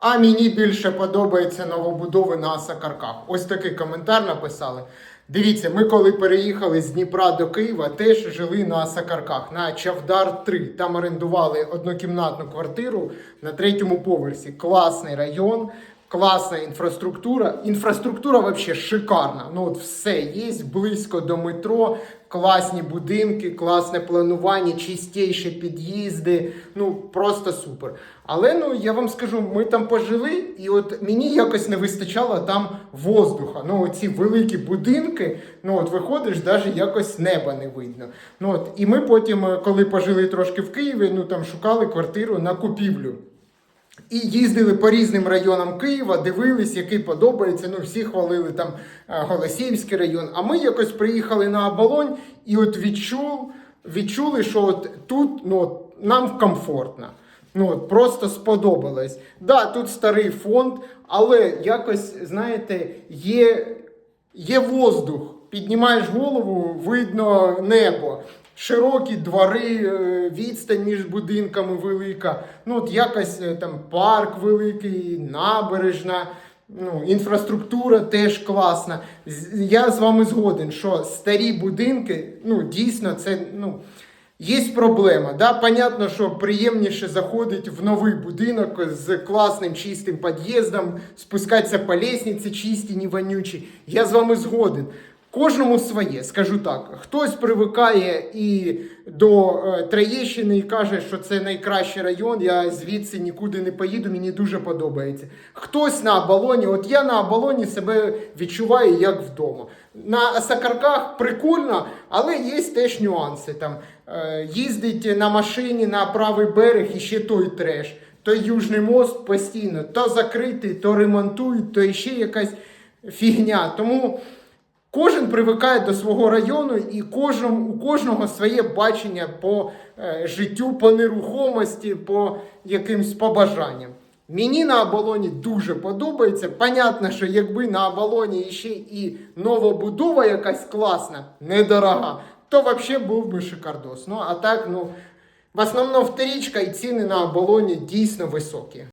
А мені більше подобається новобудови на Сакарках. Ось такий коментар написали. Дивіться, ми коли переїхали з Дніпра до Києва, теж жили на Сакарках, на Чавдар 3. Там орендували однокімнатну квартиру на третьому поверсі. Класний район, класна інфраструктура. Інфраструктура взагалі шикарна. Ну от все є близько до метро, класні будинки, класне планування, чистіші під'їзди. Ну просто супер. Але ну я вам скажу, ми там пожили, і от мені якось не вистачало там воздуха. Ну, ці великі будинки, ну от виходиш, навіть якось неба не видно. Ну от і ми потім, е, коли пожили трошки в Києві, ну там шукали квартиру на купівлю. І їздили по різним районам Києва, дивились, який подобається. Ну, всі хвалили там е, Голосіївський район. А ми якось приїхали на Оболонь і от відчув, відчули, що от тут ну, нам комфортно. Ну, от, просто сподобалось. Да, тут старий фонд, але якось, знаєте, є, є воздух. Піднімаєш голову, видно небо. Широкі двори, е, відстань між будинками велика. Ну, от якось е, там парк великий, набережна, ну, інфраструктура теж класна. Я з вами згоден, що старі будинки, ну, дійсно, це. ну, Є проблема, да? Понятно, що приємніше заходить в новий будинок з класним чистим під'їздом, спускатися по лестниці чисті, не вонючі. Я з вами згоден. Кожному своє, скажу так. Хтось привикає і до е, Троєщини і каже, що це найкращий район, я звідси нікуди не поїду, мені дуже подобається. Хтось на оболоні, от я на оболоні себе відчуваю як вдома. На Сакарках прикольно, але є теж нюанси. Там е, їздить на машині на правий берег і ще той треш. Той Южний мост постійно то закритий, то ремонтують, то ще якась фігня. Тому. Кожен привикає до свого району, і кожен, у кожного своє бачення по е, життю, по нерухомості, по якимсь побажанням. Мені на оболоні дуже подобається. Понятно, що якби на оболоні ще і новобудова якась класна, недорога, то взагалі був би шикардос. Ну а так, ну в основному вторічка і ціни на оболоні дійсно високі.